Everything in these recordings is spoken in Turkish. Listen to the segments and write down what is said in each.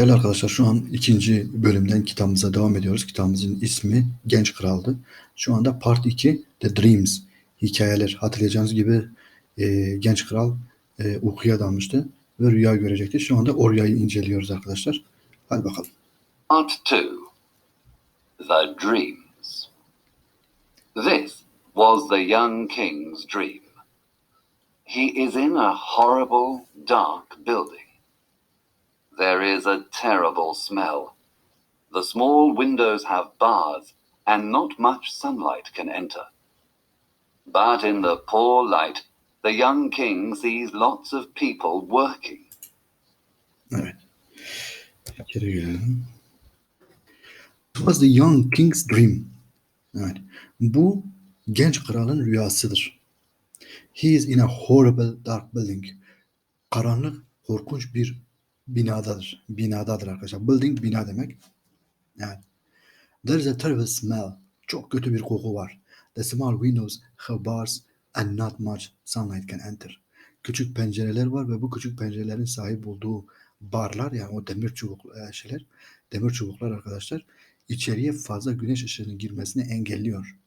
Değerli arkadaşlar şu an ikinci bölümden kitabımıza devam ediyoruz. Kitabımızın ismi Genç Kral'dı. Şu anda part 2 The Dreams. Hikayeler. Hatırlayacağınız gibi e, Genç Kral e, uykuya dalmıştı ve rüya görecekti. Şu anda o rüyayı inceliyoruz arkadaşlar. Hadi bakalım. Part 2 The Dreams. This was the young king's dream. He is in a horrible, dark building. There is a terrible smell. The small windows have bars, and not much sunlight can enter. But in the poor light, the young king sees lots of people working. Evet. It was the young king's dream. Evet. Bu genç kralın rüyasıdır. He is in a horrible dark building. Karanlık, korkunç bir binadadır. Binadadır arkadaşlar. Building bina demek. Yani. There is a terrible smell. Çok kötü bir koku var. The small windows have bars and not much sunlight can enter. Küçük pencereler var ve bu küçük pencerelerin sahip olduğu barlar yani o demir çubuk e, şeyler, demir çubuklar arkadaşlar içeriye fazla güneş ışığının girmesini engelliyor.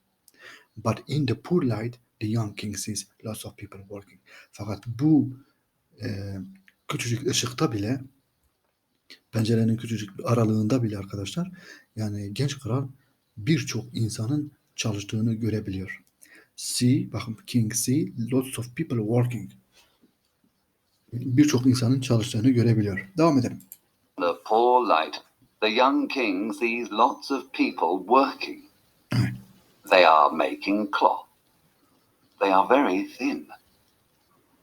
But in the poor light, the young king sees lots of people working. Fakat bu e, küçücük ışıkta bile pencerenin küçücük bir aralığında bile arkadaşlar yani genç kral birçok insanın çalıştığını görebiliyor. See, bakın King see lots of people working. Birçok insanın çalıştığını görebiliyor. Devam edelim. The poor light, the young king sees lots of people working. They are making cloth. They are very thin.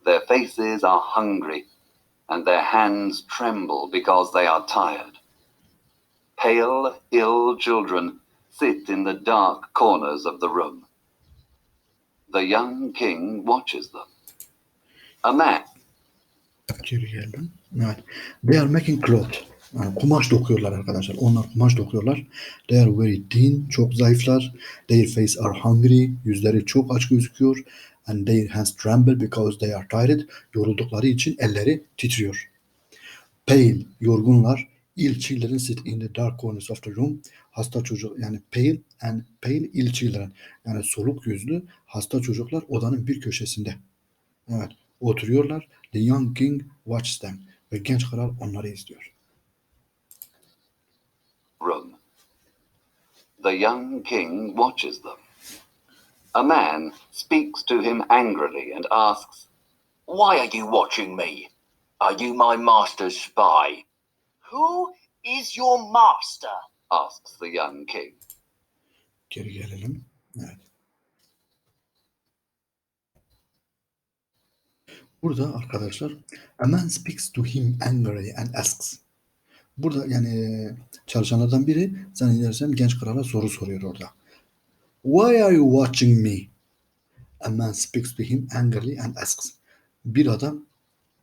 Their faces are hungry, and their hands tremble because they are tired. Pale, ill children sit in the dark corners of the room. The young king watches them. A man. Evet. They are making cloth. Yani kumaş dokuyorlar arkadaşlar. Onlar kumaş dokuyorlar. They are very thin. Çok zayıflar. Their face are hungry. Yüzleri çok aç gözüküyor. And their hands tremble because they are tired. Yoruldukları için elleri titriyor. Pale. Yorgunlar. Ill children sit in the dark corners of the room. Hasta çocuk yani pale and pale ill children. Yani soluk yüzlü hasta çocuklar odanın bir köşesinde. Evet. Oturuyorlar. The young king watches them. Ve genç kral onları izliyor. room. The young king watches them. A man speaks to him angrily and asks, Why are you watching me? Are you my master's spy? Who is your master? asks the young king. Geri gelelim. Evet. Burada arkadaşlar a man speaks to him angrily and asks. Burada yani çalışanlardan biri zannedersem genç krala soru soruyor orada. Why are you watching me? A man speaks to him angrily and asks. Bir adam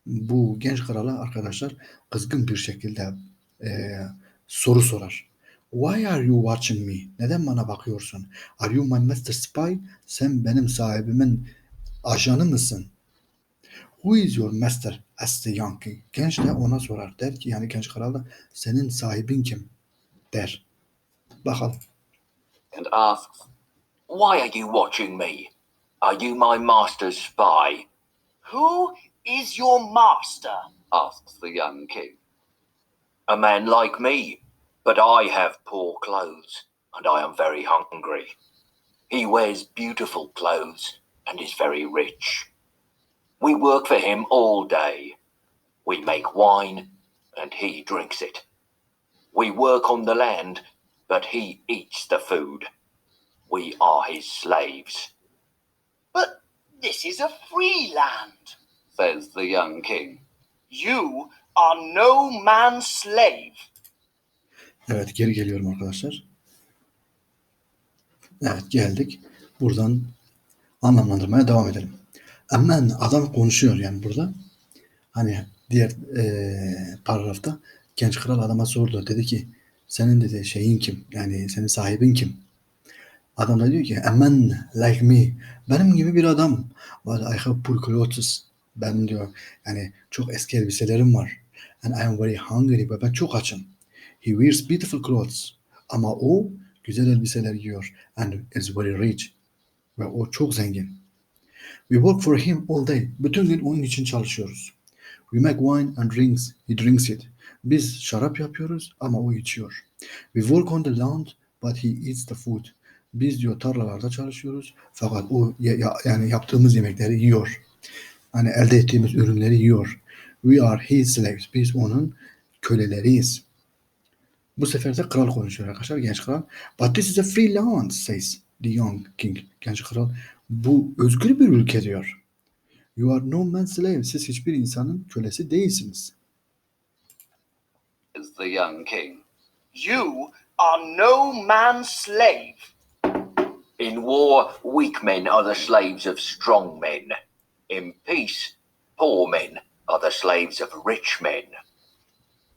bu genç krala arkadaşlar kızgın bir şekilde eee, soru sorar. Why are you watching me? Neden bana bakıyorsun? Are you my master spy? Sen benim sahibimin ajanı mısın? Who is your master? Asks the young king. Genç de ona sorar. Der ki yani genç kral da senin sahibin kim? Der. Bakalım. And asks, Why are you watching me? Are you my master's spy? Who is your master? asks the young king. A man like me, but I have poor clothes, and I am very hungry. He wears beautiful clothes and is very rich. We work for him all day. We make wine, and he drinks it. We work on the land, but he eats the food. We are his slaves. But this is a free land. Says the young king. You are no man's slave. Evet geri geliyorum arkadaşlar. Evet geldik. Buradan anlamlandırmaya devam edelim. Aman adam konuşuyor yani burada. Hani diğer eee paragrafta genç kral adama sordu. Dedi ki senin dedi şeyin kim? Yani senin sahibin kim? Adam da diyor ki a man like me. Benim gibi bir adam. But I have poor clothes. Ben diyor yani çok eski elbiselerim var. And I am very hungry ve ben çok açım. He wears beautiful clothes. Ama o güzel elbiseler giyiyor. And is very rich. Ve o çok zengin. We work for him all day. Bütün gün onun için çalışıyoruz. We make wine and drinks. He drinks it. Biz şarap yapıyoruz ama o içiyor. We work on the land but he eats the food. Biz diyor tarlalarda çalışıyoruz fakat o ya- ya- yani yaptığımız yemekleri yiyor. Hani elde ettiğimiz ürünleri yiyor. We are his slaves. Biz onun köleleriyiz. Bu sefer de kral konuşuyor arkadaşlar genç kral. But this is a free land says the young king. Genç kral bu özgür bir ülke diyor. You are no man's slave. Siz hiçbir insanın kölesi değilsiniz. Is the young king. You are no man's slave. In war, weak men are the slaves of strong men. In peace, poor men are the slaves of rich men.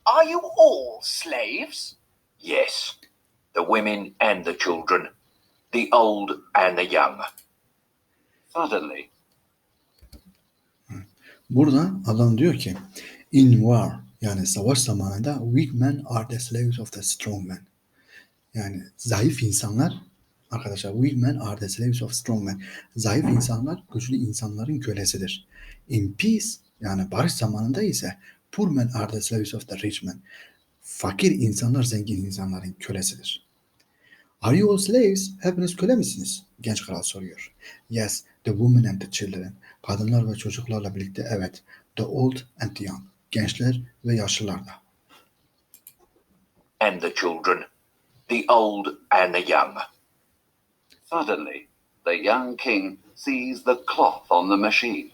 Are you all slaves? Yes, the women and the children, the old and the young. Suddenly, Burada adam diyor ki in war yani savaş zamanında weak men are the slaves of the strong men. Yani zayıf insanlar arkadaşlar weak men are the slaves of strong men. Zayıf insanlar güçlü insanların kölesidir. In peace yani barış zamanında ise poor men are the slaves of the rich men. Fakir insanlar zengin insanların kölesidir. Are you all slaves? Hepiniz köle misiniz? Genç kral soruyor. Yes, the women and the children. Kadınlar ve çocuklarla birlikte evet. The old and the young. Gençler ve yaşlılar da. And the children, the old and the young. Suddenly, the young king sees the cloth on the machine.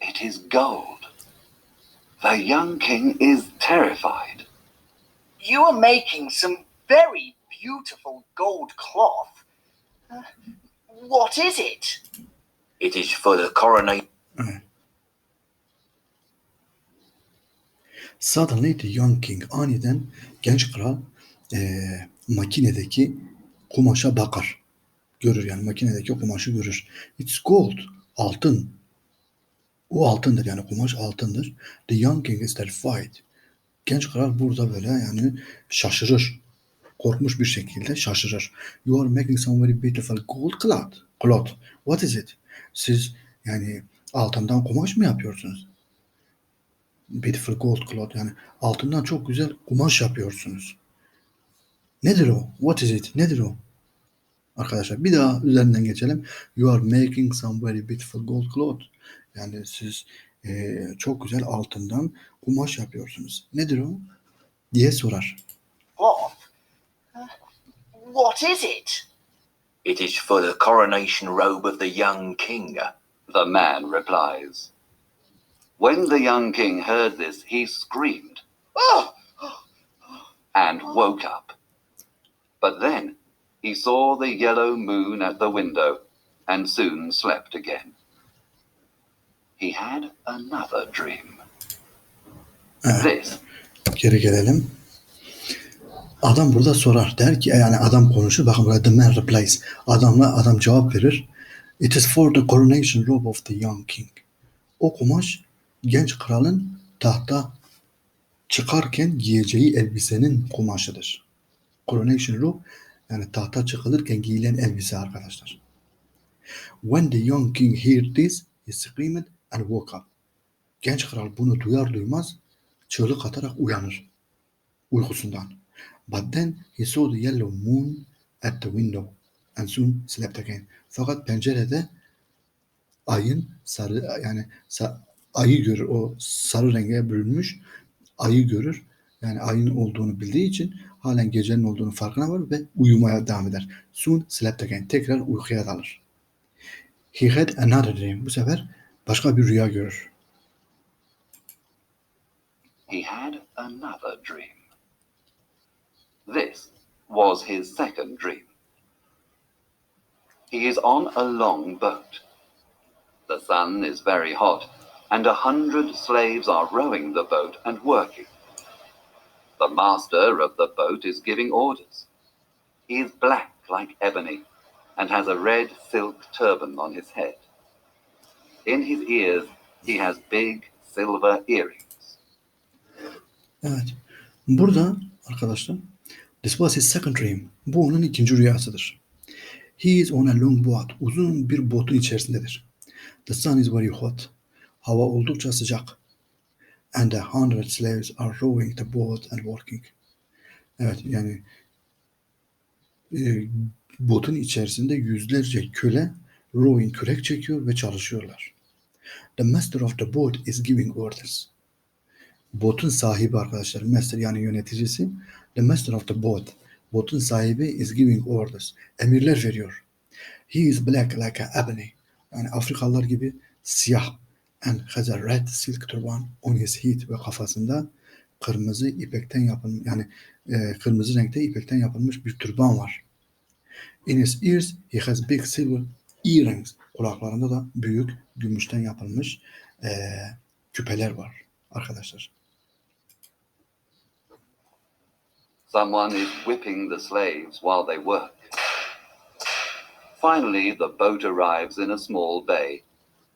It is gold. The young king is terrified. You are making some very beautiful gold cloth. Uh, what is it? It is for the coronation. Suddenly the young king aniden genç kral eee, makinedeki kumaşa bakar. Görür yani makinedeki kumaşı görür. It's gold. Altın. O altındır yani kumaş altındır. The young king is terrified. Genç kral burada böyle yani şaşırır. Korkmuş bir şekilde şaşırır. You are making some very beautiful gold cloth. Cloth. What is it? Siz yani altından kumaş mı yapıyorsunuz? Beautiful gold cloth yani altından çok güzel kumaş yapıyorsunuz. Nedir o? What is it? Nedir o? Arkadaşlar bir daha üzerinden geçelim. You are making some very beautiful gold cloth. Yani siz eee, çok güzel altından kumaş yapıyorsunuz. Nedir o? diye sorar. Uh, what is it? It is for the coronation robe of the young king. The man replies. When the young king heard this, he screamed Oh, and woke up. But then he saw the yellow moon at the window and soon slept again. He had another dream. Evet. This Geri gelelim. Adam burada sorar. Der ki yani adam konuşur. Bakın burada the man replies. Adamla adam cevap verir. It is for the coronation robe of the young king. O kumaş genç kralın tahta çıkarken giyeceği elbisenin kumaşıdır. Coronation robe yani tahta çıkılırken giyilen elbise arkadaşlar. When the young king heard this, he screamed and woke up. Genç kral bunu duyar duymaz çığlık atarak uyanır uykusundan. But then he saw the yellow moon at the window and soon slept again. Fakat pencerede ayın sarı yani ayı görür. O sarı renge bürünmüş ayı görür. Yani ayın olduğunu bildiği için halen gecenin olduğunu farkına varır ve uyumaya devam eder. Soon slept again. Tekrar uykuya dalır. He had another dream. Bu sefer başka bir rüya görür. he had another dream. This was his second dream. He is on a long boat. The sun is very hot, and a hundred slaves are rowing the boat and working. The master of the boat is giving orders. He is black like ebony and has a red silk turban on his head. In his ears, he has big silver earrings. Evet. Burada arkadaşlar this was his second dream. Bu onun ikinci rüyasıdır. He is on a long boat. Uzun bir botun içerisindedir. The sun is very hot. Hava oldukça sıcak. And a hundred slaves are rowing the boat and working. Evet yani e, botun içerisinde yüzlerce köle rowing kürek çekiyor ve çalışıyorlar. The master of the boat is giving orders. Botun sahibi arkadaşlar. Master yani yöneticisi. The master of the boat. Botun sahibi is giving orders. Emirler veriyor. He is black like a ebony. Yani Afrikalılar gibi siyah. And has a red silk turban on his head ve kafasında kırmızı ipekten yapılmış yani e, kırmızı renkte ipekten yapılmış bir türban var. In his ears he has big silver earrings. Kulaklarında da büyük gümüşten yapılmış e, küpeler var arkadaşlar. Someone is whipping the slaves while they work. Finally, the boat arrives in a small bay,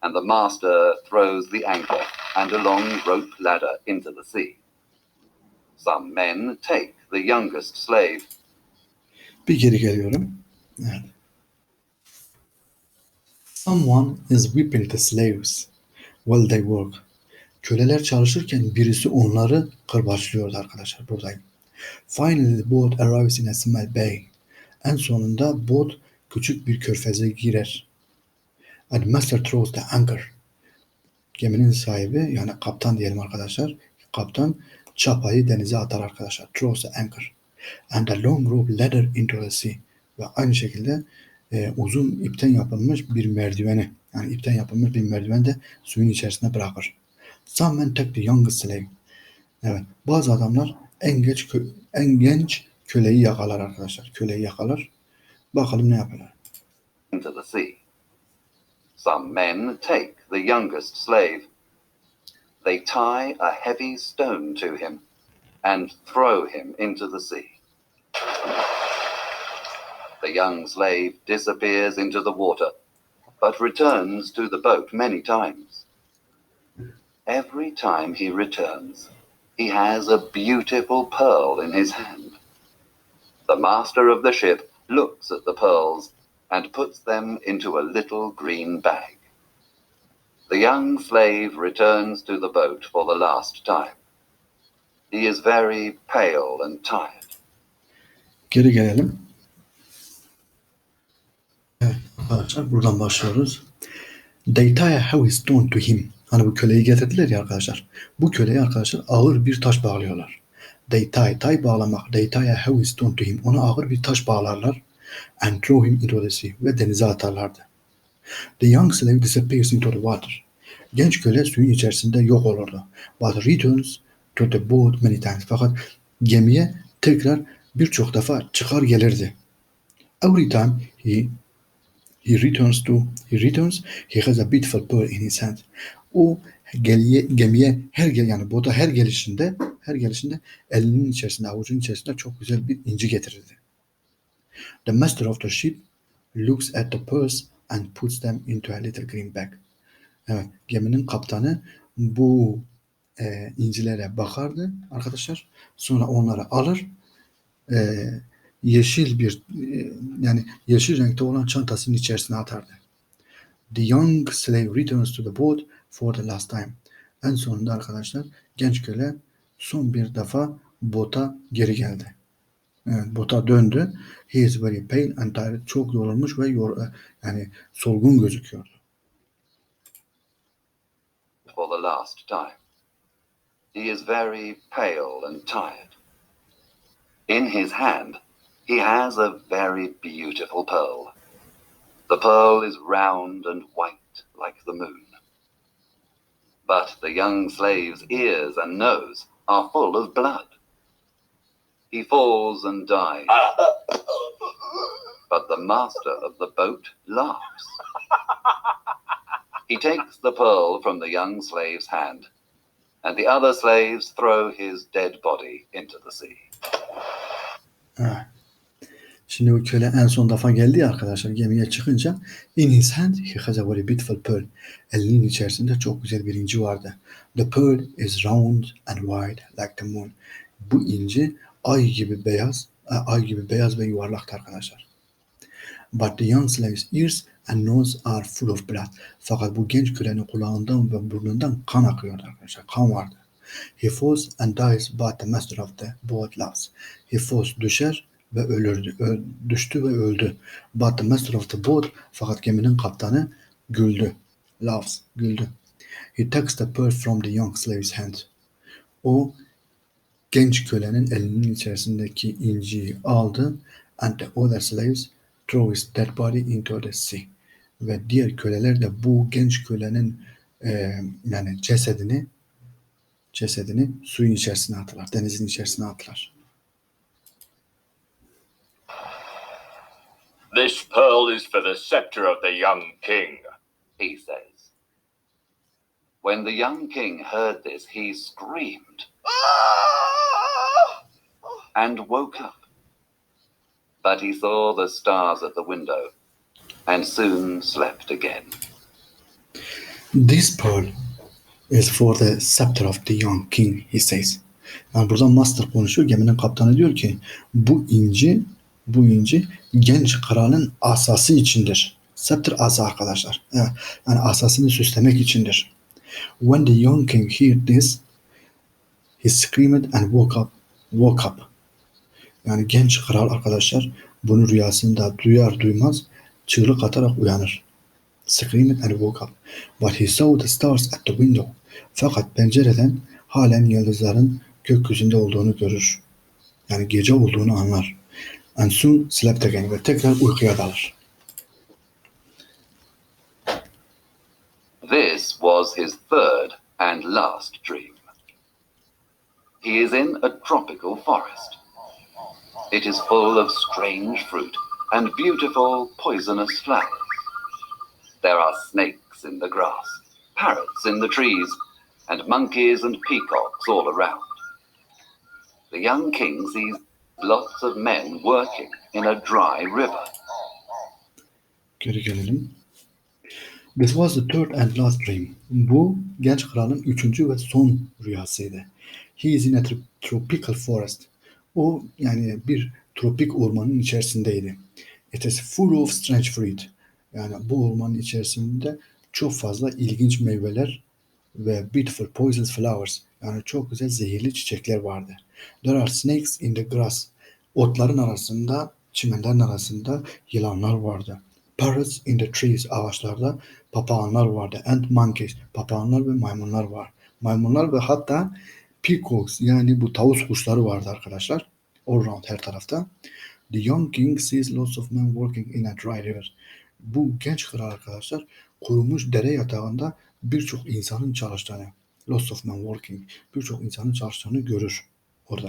and the master throws the anchor and a long rope ladder into the sea. Some men take the youngest slave. Bir geri geliyorum. Evet. Someone is whipping the slaves while they work. Köleler çalışırken birisi onları kırbaçlıyordu arkadaşlar. Buradayım. Finally the boat arrives in a small bay. En sonunda bot küçük bir körfeze girer. And master throws the anchor. Geminin sahibi yani kaptan diyelim arkadaşlar. Kaptan çapayı denize atar arkadaşlar. Throws the anchor. And a long rope ladder into the sea. Ve aynı şekilde e, uzun ipten yapılmış bir merdiveni yani ipten yapılmış bir merdiven de suyun içerisine bırakır. Some men take the youngest slave. Evet. Bazı adamlar en geç en genç köleyi yakalar arkadaşlar. Köleyi yakalar. Bakalım ne yaparlar. into the sea. Some men take the youngest slave. They tie a heavy stone to him and throw him into the sea. The young slave disappears into the water, but returns to the boat many times. Every time he returns, he has a beautiful pearl in his hand. The master of the ship looks at the pearls and puts them into a little green bag. The young slave returns to the boat for the last time. He is very pale and tired. Geri gelelim. Arkadaşlar buradan başlıyoruz. They tie a heavy stone to him. Hani bu köleyi getirdiler ya arkadaşlar. Bu köleye arkadaşlar ağır bir taş bağlıyorlar. Tie, tie bağlamak. They tie a heavy stone to him. Ona ağır bir taş bağlarlar. And throw him into the sea. Ve denize atarlardı. The young slave disappears into the water. Genç köle suyun içerisinde yok olurdu. But returns to the boat many times. Fakat gemiye tekrar birçok defa çıkar gelirdi. Every time he he returns to he returns he has a beautiful pearl in his hand. O geliye, gemiye her gel yani bota her gelişinde her gelişinde elinin içerisinde avucunun içerisinde çok güzel bir inci getirirdi. The master of the ship looks at the pearls and puts them into a little green bag. Evet, geminin kaptanı bu e, incilere bakardı arkadaşlar. Sonra onları alır e, yeşil bir e, yani yeşil renkte olan çantasının içerisine atardı. The young slave returns to the boat for the last time. En sonunda arkadaşlar genç köle son bir defa bota geri geldi. Evet, bota döndü. He is very pale and tired. Çok yorulmuş ve yor, yani solgun gözüküyordu. for the last time. He is very pale and tired. In his hand, he has a very beautiful pearl. The pearl is round and white like the moon. But the young slave's ears and nose are full of blood. He falls and dies. But the master of the boat laughs. He takes the pearl from the young slave's hand, and the other slaves throw his dead body into the sea. Şimdi o köle en son defa geldi ya arkadaşlar gemiye çıkınca in his hand he has a very beautiful pearl. Elinin içerisinde çok güzel bir inci vardı. The pearl is round and wide like the moon. Bu inci ay gibi beyaz, ay gibi beyaz ve yuvarlaktı arkadaşlar. But the young slave's ears and nose are full of blood. Fakat bu genç kölenin kulağından ve burnundan kan akıyordu arkadaşlar. Kan vardı. He falls and dies but the master of the boat laughs. He falls düşer ve ölürdü. Ö- düştü ve öldü. But the master of the boat fakat geminin kaptanı güldü. Laughs, güldü. He takes the pearl from the young slave's hand. O genç kölenin elinin içerisindeki inciyi aldı and the other slaves throw his dead body into the sea. Ve diğer köleler de bu genç kölenin e, yani cesedini cesedini suyun içerisine attılar. Denizin içerisine attılar. This pearl is for the scepter of the young king. he says. When the young king heard this, he screamed and woke up. But he saw the stars at the window and soon slept again. This pearl is for the scepter of the young king, he says. Yani burada master konuşuyor. Geminin kaptanı diyor ki bu inci bu inci genç kralın asası içindir. Scepter asa arkadaşlar. Yani asasını süslemek içindir. When the young king heard this, he screamed and woke up. Woke up. Yani genç kral arkadaşlar bunu rüyasında duyar duymaz çığlık atarak uyanır. Screamed and woke up. But he saw the stars at the window. Fakat pencereden halen yıldızların gökyüzünde olduğunu görür. Yani gece olduğunu anlar. And soon slept again ve tekrar uykuya dalır. Was his third and last dream. He is in a tropical forest. It is full of strange fruit and beautiful poisonous flowers. There are snakes in the grass, parrots in the trees, and monkeys and peacocks all around. The young king sees lots of men working in a dry river. Geri gelelim. This was the third and last dream. Bu genç kralın üçüncü ve son rüyasıydı. He is in a tro- tropical forest. O yani bir tropik ormanın içerisindeydi. It is full of strange fruit. Yani bu ormanın içerisinde çok fazla ilginç meyveler ve beautiful poisonous flowers. Yani çok güzel zehirli çiçekler vardı. There are snakes in the grass. Otların arasında, çimenlerin arasında yılanlar vardı. Parrots in the trees. Ağaçlarda papağanlar vardı. And monkeys. Papağanlar ve maymunlar var. Maymunlar ve hatta peacocks yani bu tavus kuşları vardı arkadaşlar. All around her tarafta. The young king sees lots of men working in a dry river. Bu genç kral arkadaşlar kurumuş dere yatağında birçok insanın çalıştığını, lots of men working, birçok insanın çalıştığını görür orada.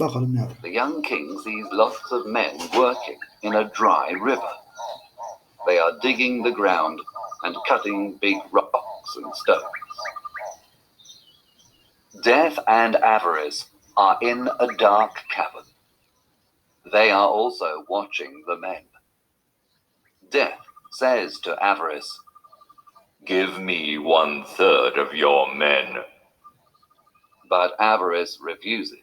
Bakalım ne yapıyor. The young king sees lots of men working in a dry river. They are digging the ground and cutting big rocks and stones. Death and avarice are in a dark cavern. They are also watching the men. Death says to avarice, Give me one third of your men. but avarice refuses.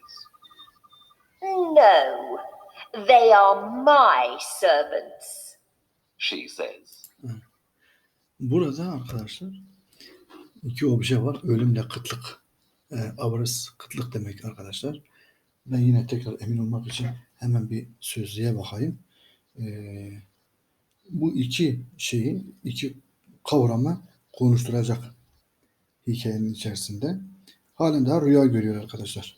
No, they are my servants. She says, Burada arkadaşlar iki obje var. Ölümle kıtlık. E, avarice kıtlık demek arkadaşlar. Ben yine tekrar emin olmak için hemen bir sözlüğe bakayım. E, bu iki şeyi, iki kavramı konuşturacak hikayenin içerisinde. Halen daha rüya görüyor arkadaşlar.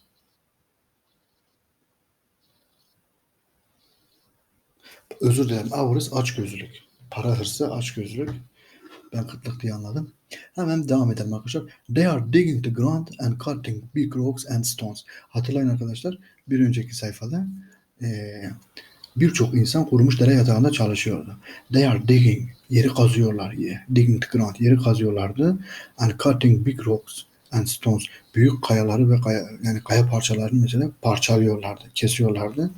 Özür dilerim. Avarice açgözlülük. Para hırsı açgözlülük. Ben kıtlık diye anladım. Hemen devam edelim arkadaşlar. They are digging the ground and cutting big rocks and stones. Hatırlayın arkadaşlar bir önceki sayfada eee, birçok insan kurumuş dere yatağında çalışıyordu. They are digging. Yeri kazıyorlar. Digging the ground. Yeri kazıyorlardı. And cutting big rocks and stones. Büyük kayaları ve kaya, yani kaya parçalarını mesela parçalıyorlardı. Kesiyorlardı.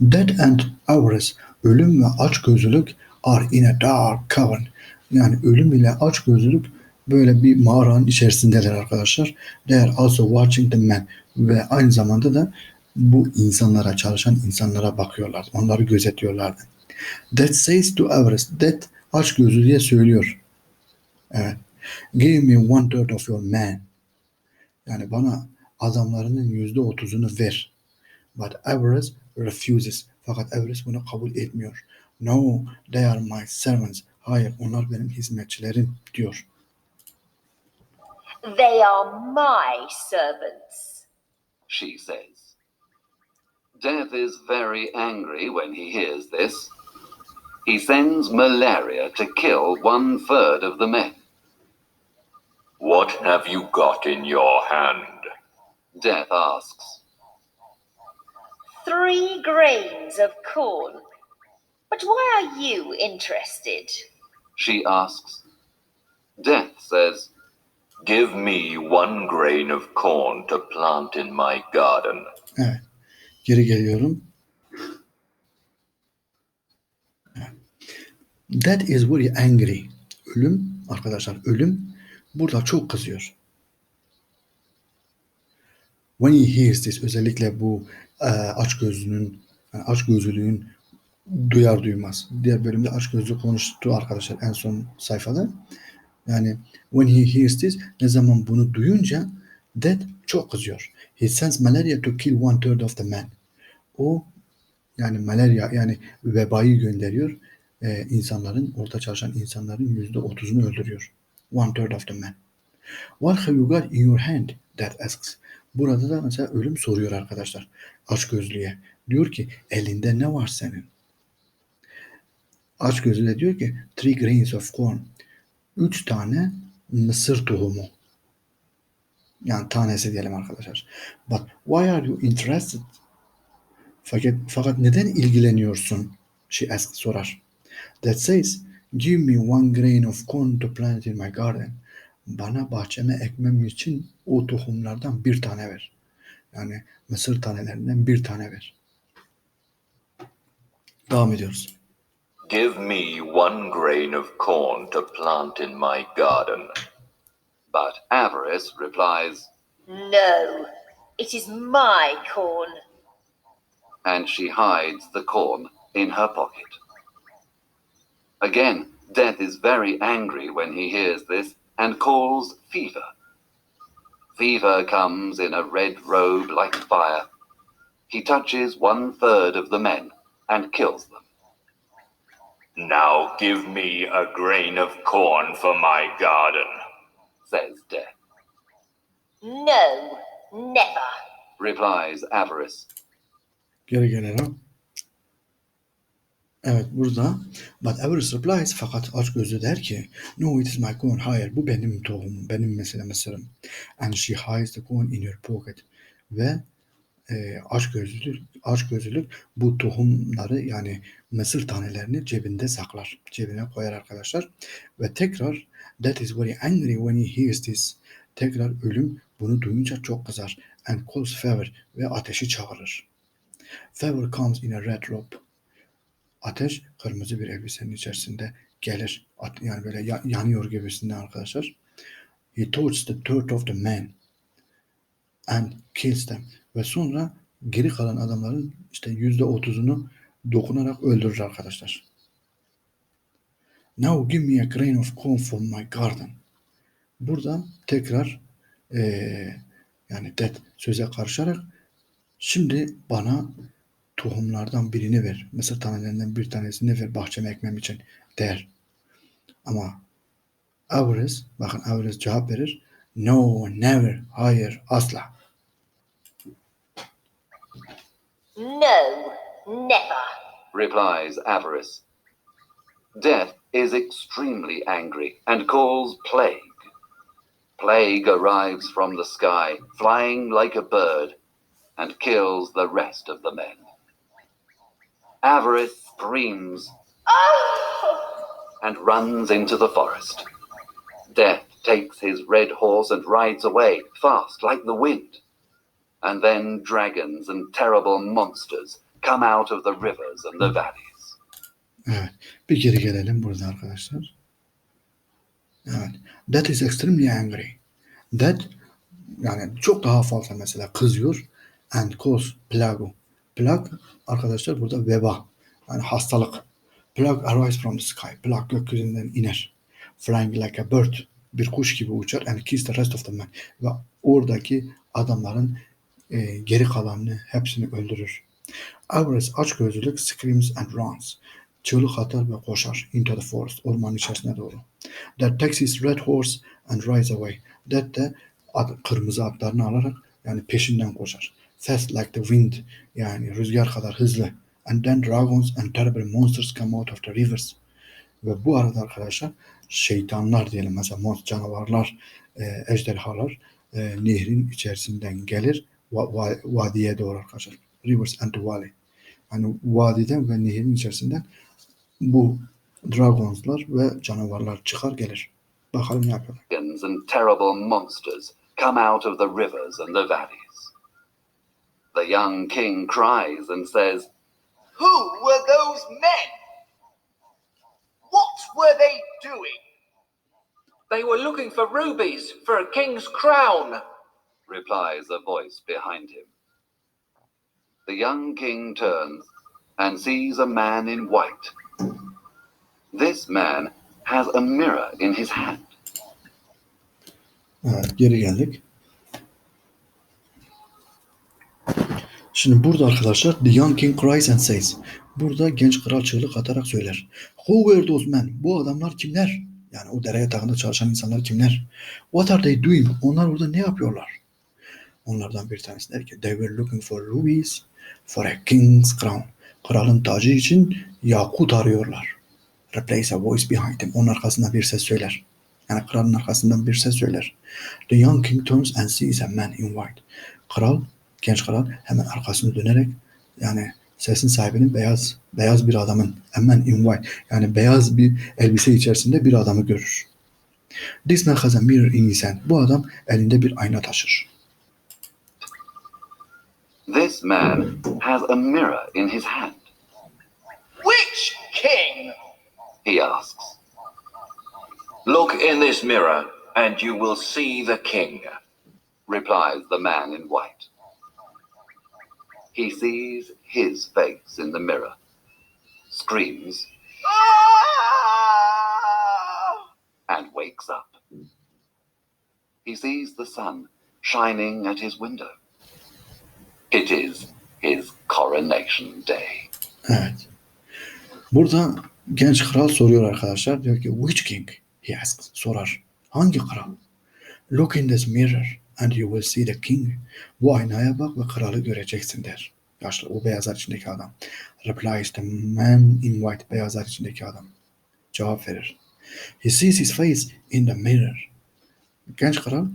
Death and avarice, ölüm ve açgözlülük are in a dark cavern. Yani ölüm ile açgözlülük böyle bir mağaranın içerisindeler arkadaşlar. They are also watching the men ve aynı zamanda da bu insanlara, çalışan insanlara bakıyorlar. Onları gözetliyorlardı. That says to avarice, that açgözlülüğe söylüyor. Evet. Give me one third of your man. Yani bana adamlarının yüzde otuzunu ver. But avarice refuses. Fakat avarice bunu kabul etmiyor. No, they are my servants. Hayır, onlar benim hizmetçilerim diyor. They are my servants. she says. Death is very angry when he hears this. He sends malaria to kill one third of the men. What have you got in your hand? Death asks. Three grains of corn. But why are you interested? She asks. Death says, Give me one grain of corn to plant in my garden. Evet. Geri geliyorum. That is very angry. Ölüm, arkadaşlar ölüm burada çok kızıyor. When he hears this, özellikle bu e, açgözlünün, yani açgözlülüğün duyar duymaz. Diğer bölümde açgözlü konuştu arkadaşlar en son sayfada. Yani when he hears this, ne zaman bunu duyunca that çok kızıyor. He sends malaria to kill one third of the men. O yani malaria yani vebayı gönderiyor. Ee, insanların, orada çalışan insanların yüzde otuzunu öldürüyor. One third of the men. What have you got in your hand? That asks. Burada da mesela ölüm soruyor arkadaşlar. Açgözlüye. Diyor ki elinde ne var senin? Açgözlü de diyor ki three grains of corn. Üç tane mısır tohumu. Yani tanesi diyelim arkadaşlar. But why are you interested? Fakat, fakat neden ilgileniyorsun? She asks, sorar. That says, give me one grain of corn to plant in my garden. Bana bahçeme ekmem için o tohumlardan bir tane ver. Yani mısır tanelerinden bir tane ver. Devam ediyoruz. Give me one grain of corn to plant in my garden. but Avarice replies, No, it is my corn. and she hides the corn in her pocket. Again, Death is very angry when he hears this and calls Fever. Fever comes in a red robe like fire. He touches one third of the men and kills them. Now give me a grain of corn for my garden. Says Death. No, never. Replies Avarice. Get Geri gelelim. Evet burada. But Avarice replies fakat açgözlü der ki no it is my corn. Hayır bu benim tohumum benim mesela mısırım and she hides the corn in her pocket. Ve e, açgözlülük açgözlülük bu tohumları yani mısır tanelerini cebinde saklar cebine koyar arkadaşlar. Ve tekrar that is very angry when he hears this. Tekrar ölüm bunu duyunca çok kızar and calls Fever ve ateşi çağırır. Fever comes in a red robe ateş kırmızı bir elbisenin içerisinde gelir. Yani böyle ya- yanıyor gibisinden arkadaşlar. He torches the third of the men and kills them. Ve sonra geri kalan adamların işte yüzde otuzunu dokunarak öldürür arkadaşlar. Now give me a grain of corn from my garden. Burada tekrar eee, yani Death söze karışarak şimdi bana tohumlardan birini ver. Mısır tanelerinden bir tanesini ver bahçeme ekmem için der. Ama Avarice, bakın Avarice cevap verir. No, never, hayır, asla. No, never. Replies Avarice. Death is extremely angry and calls Plague. Plague arrives from the sky, flying like a bird, and kills the rest of the men. Avarice screams and runs into the forest. Death takes his red horse and rides away, fast like the wind. And then dragons and terrible monsters come out of the rivers and the valleys. Evet. Bir geri gelelim burada arkadaşlar. Evet. That is extremely angry. That yani çok daha fazla mesela kızıyor and cause plague. Plague arkadaşlar burada veba. Yani hastalık. Plague arise from the sky. Plague gökyüzünden iner. Flying like a bird. Bir kuş gibi uçar and kiss the rest of the men. Ve oradaki adamların e, geri kalanını hepsini öldürür. Avarice açgözlülük screams and runs. Çığlık atar ve koşar into the forest. Ormanın içerisine doğru. That takes his red horse and rides away. That de at, kırmızı atlarını alarak yani peşinden koşar. Fast like the wind yani rüzgar kadar hızlı. And then dragons and terrible monsters come out of the rivers. Ve bu arada arkadaşlar şeytanlar diyelim mesela monster canavarlar, e, ejderhalar e, nehrin içerisinden gelir va- va- vadiye doğru arkadaşlar. Rivers and the valley. Yani vadiden ve nehrin içerisinden bu dragonslar ve canavarlar çıkar gelir. Bakalım ne yapıyorlar. And terrible monsters come out of the rivers and the valleys. The young king cries and says, Who were those men? What were they doing? They were looking for rubies for a king's crown. replies a voice behind him. The young king turns and sees a man in white. This man has a mirror in his hand. Uh, evet, geri geldik. Şimdi burada arkadaşlar The Young King cries and says. Burada genç kral çığlık atarak söyler. Who were those men? Bu adamlar kimler? Yani o dere yatağında çalışan insanlar kimler? What are they doing? Onlar orada ne yapıyorlar? Onlardan bir tanesi der ki They were looking for rubies for a king's crown. Kralın tacı için yakut arıyorlar. Replace a voice behind them. Onun arkasından bir ses söyler. Yani kralın arkasından bir ses söyler. The young king turns and sees a man in white. Kral, genç kral hemen arkasını dönerek yani sesin sahibinin beyaz beyaz bir adamın a man in white yani beyaz bir elbise içerisinde bir adamı görür. This man has a mirror in his hand. Bu adam elinde bir ayna taşır. This man has a mirror in his hand. Which king? He asks. Look in this mirror, and you will see the king. replies the man in white. He sees his face in the mirror, screams, Ah! and wakes up. He sees the sun shining at his window. It is his coronation day. Evet. Burada genç kral soruyor arkadaşlar. Diyor ki which king? He asks. Sorar. Hangi kral? Look in this mirror and you will see the king. Bu aynaya bak ve kralı göreceksin der. Yaşlı o beyazlar içindeki adam. Replies the man in white. Beyazlar içindeki adam. Cevap verir. He sees his face in the mirror. Genç kral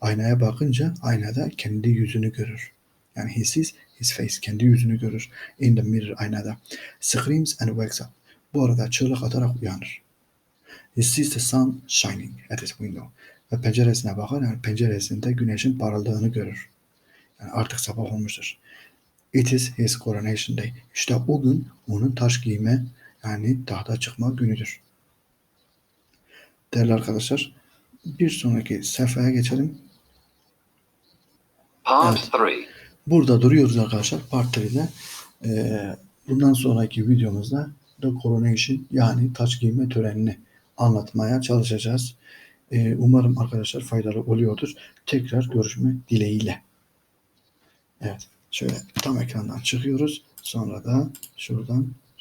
aynaya bakınca aynada kendi yüzünü görür. Yani he sees his face. Kendi yüzünü görür. In the mirror aynada. Screams and wakes up. Bu arada çığlık atarak uyanır. He sees the sun shining at his window. Ve penceresine bakar yani penceresinde güneşin parıldığını görür. Yani artık sabah olmuştur. It is his coronation day. İşte o gün onun taş giyme yani tahta çıkma günüdür. Değerli arkadaşlar bir sonraki sayfaya geçelim. Part Evet. 3 Burada duruyoruz arkadaşlar. Part 3'de. Ee, bundan sonraki videomuzda The Coronation yani taç giyme törenini anlatmaya çalışacağız. Ee, umarım arkadaşlar faydalı oluyordur. Tekrar görüşmek dileğiyle. Evet. Şöyle tam ekrandan çıkıyoruz. Sonra da şuradan